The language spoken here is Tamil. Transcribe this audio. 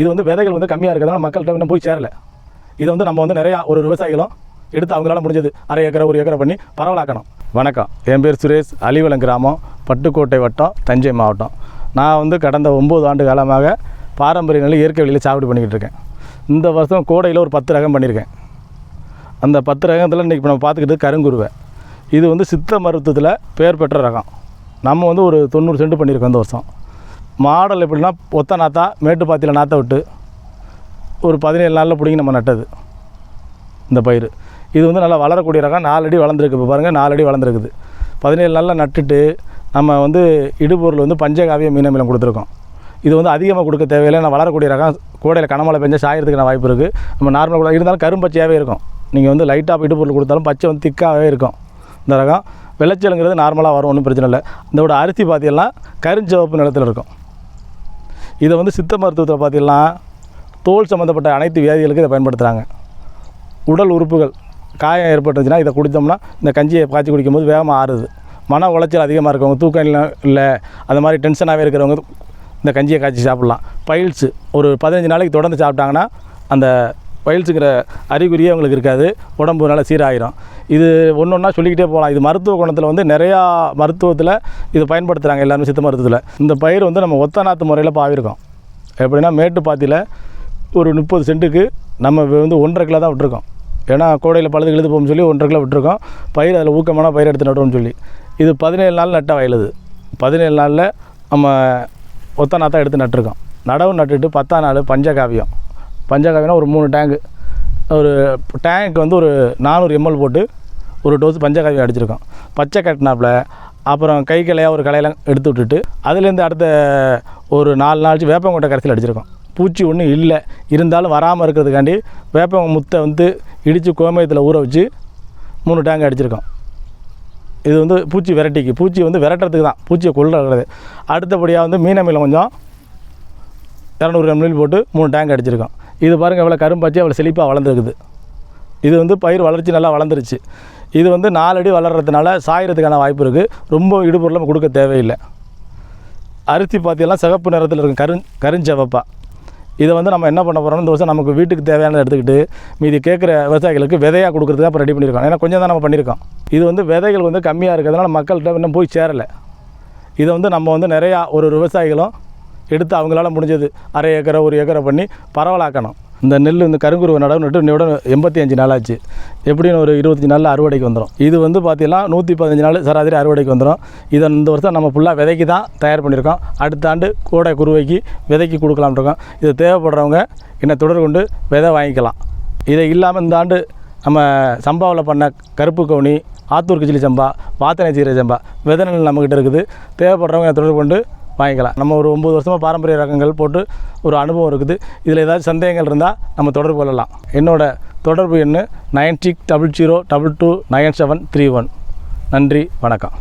இது வந்து விதைகள் வந்து கம்மியாக இருக்கிறதால மக்கள்கிட்ட இன்னும் போய் சேரலை. இது வந்து நம்ம வந்து நிறையா ஒரு விவசாயிகளும் எடுத்து அவங்களால முடிஞ்சது அரை ஏக்கரை ஒரு ஏக்கரை பண்ணி பரவலாக்கணும். வணக்கம். என் பேர் சுரேஷ். அலிவலம் கிராமம் பட்டுக்கோட்டை வட்டம் தஞ்சை மாவட்டம். நான் வந்து கடந்த ஒம்பது ஆண்டு காலமாக பாரம்பரிய நிலை இயற்கை வழியில் சாகுபடி பண்ணிக்கிட்டு இருக்கேன். இந்த வருஷம் கோடையில் ஒரு பத்து ரகம் பண்ணியிருக்கேன். அந்த பத்து ரகத்தில் இன்றைக்கி நம்ம பார்த்துக்கிட்டு கருங்குருவை. இது வந்து சித்த மருத்துவத்தில் பேர் பெற்ற ரகம். நம்ம வந்து ஒரு தொண்ணூறு சென்ட் பண்ணியிருக்கோம் இந்த வருஷம். மாடல் எப்படின்னா ஒத்த நாத்தா மேட்டுப்பாத்தியில் நாற்றை விட்டு ஒரு பதினேழு நாளில் பிடிங்கி நம்ம நட்டது. இந்த பயிர் இது வந்து நல்லா வளரக்கூடிய ரகம். நாலடி வளர்ந்துருக்கு இப்போ பாருங்கள் நாலடி வளர்ந்துருக்குது. பதினேழு நாளில் நட்டுட்டு நம்ம வந்து இடுபொருள் வந்து பஞ்சகாவிய மீனமிலம் கொடுத்துருக்கோம். இது வந்து அதிகமாக கொடுக்க தேவையில்லை. நான் வளரக்கூடிய ரகம். கோடையில் கனமழை பெஞ்சா நான் வாய்ப்பு இருக்குது நம்ம நார்மல் கூட இருந்தாலும் கரும்பச்சையாகவே இருக்கும். நீங்கள் வந்து லைட்டாக இடுபொருள் கொடுத்தாலும் பச்சை வந்து திக்காகவே இருக்கும். இந்த ரகம். விளைச்சலுங்கிறது நார்மலாக வரும். ஒன்றும் பிரச்சனை இல்லை. இதோட அரிசி பார்த்தீங்கன்னா கருஞ்சிவப்பு நிலத்தில் இருக்கும். இதை வந்து சித்த மருத்துவத்தில் பார்த்தீங்கன்னா தோல் சம்மந்தப்பட்ட அனைத்து வியாதிகளுக்கும் இதை பயன்படுத்துகிறாங்க உடல் உறுப்புகள் காயம் ஏற்பட்டுச்சுன்னா இதை குடித்தோம்னா இந்த கஞ்சியை காய்ச்சி குடிக்கும்போது வேகமாக ஆறுது. மன உளைச்சல் அதிகமாக இருக்கவங்க தூக்கம் இல்லை இல்லை அந்த மாதிரி டென்ஷனாகவே இருக்கிறவங்க இந்த கஞ்சியை காய்ச்சி சாப்பிட்லாம். பயில்ஸு ஒரு பதினஞ்சு நாளைக்கு தொடர்ந்து சாப்பிட்டாங்கன்னா அந்த பைல்ஸுங்கிற அறிகுறியே அவங்களுக்கு இருக்காது. உடம்பு நல்லா சீராயிரும். இது ஒன்று ஒன்றா சொல்லிக்கிட்டே போகலாம் இது மருத்துவ குணத்தில் வந்து நிறையா மருத்துவத்தில் இது பயன்படுத்துகிறாங்க எல்லாருமே சித்த மருத்துவத்தில். இந்த பயிர் வந்து நம்ம ஒத்த நாற்று முறையில் பாவிருக்கோம். எப்படின்னா மேட்டுப்பாத்தியில் ஒரு முப்பது சென்ட்டுக்கு நம்ம வந்து ஒன்றரை கிலோ தான் விட்டுருக்கோம். ஏன்னா கோடையில் பழுது இழுது போகும்னு சொல்லி ஒன்றரை கிலோ விட்டுருக்கோம். பயிர் அதில் ஊக்கமான பயிர் எடுத்து நடுவோம்னு சொல்லி. இது பதினேழு நாள் நட்ட வயலுது. பதினேழு நாளில் நம்ம ஒத்த நாத்தான் எடுத்து நட்டிருக்கோம். நடவு நட்டுட்டு பத்தாம் நாள் பஞ்சகாவியம். பஞ்சகாவினா ஒரு மூணு டேங்கு ஒரு டேங்க் வந்து ஒரு நானூறு எம்எல் போட்டு ஒரு டோஸ் பஞ்சகாவியம் அடிச்சிருக்கோம். பச்சை கட்டினாப்புல அப்புறம் கை கிளையாக ஒரு கலையெல்லாம் எடுத்து விட்டுட்டு அதுலேருந்து அடுத்த ஒரு நாலு நாள் வேப்பங்கொட்டை கரைசல் அடிச்சிருக்கோம். பூச்சி ஒன்றும் இல்லை. இருந்தாலும் வராமல் இருக்கிறதுக்காண்டி வேப்பங்க முத்தை வந்து இடித்து கோமயத்தில் ஊற வச்சு மூணு டேங்க் அடிச்சிருக்கோம். இது வந்து பூச்சி விரட்டிக்கு. பூச்சி வந்து விரட்டுறதுக்கு தான். பூச்சியை கொள்ளுறது அடுத்தபடியாக வந்து மீனமையில் கொஞ்சம் இரநூறு எம்எல் போட்டு மூணு டேங்க் அடிச்சிருக்கோம் இது பாருங்கள் எவ்வளோ கரும்பாச்சி அவ்வளோ செழிப்பாக வளர்ந்துருக்குது. இது வந்து பயிர் வளர்ச்சி நல்லா வளர்ந்துருச்சு. இது வந்து நாலடி வளர்கிறதுனால சாயறதுக்கான வாய்ப்பு இருக்குது ரொம்ப இடுபொருள் கொடுக்க தேவையில்லை. அரிசி பாத்தியெல்லாம் சிவப்பு நிறத்தில் இருக்கும் கரு கருஞ்சவப்பா. இதை வந்து நம்ம என்ன பண்ண போகிறோம் இந்த வருஷம் நமக்கு வீட்டுக்கு தேவையானதை எடுத்துக்கிட்டு மீதி கேட்குற விவசாயிகளுக்கு விதையாக கொடுக்குறதுக்கு அப்புறம் ரெடி பண்ணியிருக்கோம் ஏன்னா கொஞ்சம் தான் நம்ம பண்ணியிருக்கோம். இது வந்து விதைகள் வந்து கம்மியாக இருக்கிறதுனால மக்கள்கிட்ட இன்னும் போய் சேரலை. இதை வந்து நம்ம வந்து நிறையா ஒரு ஒரு விவசாயிகளும் எடுத்து அவங்களால முடிஞ்சது. அரை ஏக்கரை ஒரு ஏக்கரை பண்ணி பரவலாக்கணும். இந்த நெல் இந்த கருங்குருவை நடவு நட்டு இன்னையோட எண்பத்தி அஞ்சு நாள் ஆச்சு எப்படின்னு ஒரு இருபத்தஞ்சி நாளில் அறுவடைக்கு வந்துடும் இது வந்து பார்த்தீங்கன்னா நூற்றி பதினஞ்சு நாள் சராசரி அறுவடைக்கு வந்துடும் இதை இந்த வருஷம் நம்ம ஃபுல்லாக விதைக்கு தான் தயார் பண்ணியிருக்கோம். அடுத்த ஆண்டு கூடை குருவைக்கு விதைக்கு கொடுக்கலாம்னு இருக்கோம். இது தேவைப்படுறவங்க என்னை தொடர் கொண்டு விதை வாங்கிக்கலாம். இதை இல்லாமல் இந்த ஆண்டு நம்ம சம்பாவில் பண்ண கருப்பு கவுனி ஆத்தூர் கிச்சிலி சம்பா வாத்தனை சீரை சம்பா விதை நெல் நம்மக்கிட்ட இருக்குது. தேவைப்படுறவங்க தொடர்பு கொண்டு வாங்கிக்கலாம். நம்ம ஒரு ஒம்பது வருஷமாக பாரம்பரிய ரகங்கள் போட்டு ஒரு அனுபவம் இருக்குது. இதில் ஏதாவது சந்தேகங்கள் இருந்தால் நம்ம தொடர்பு கொள்ளலாம். என்னோடய தொடர்பு எண் nine six double zero double two nine seven three one. நன்றி வணக்கம்.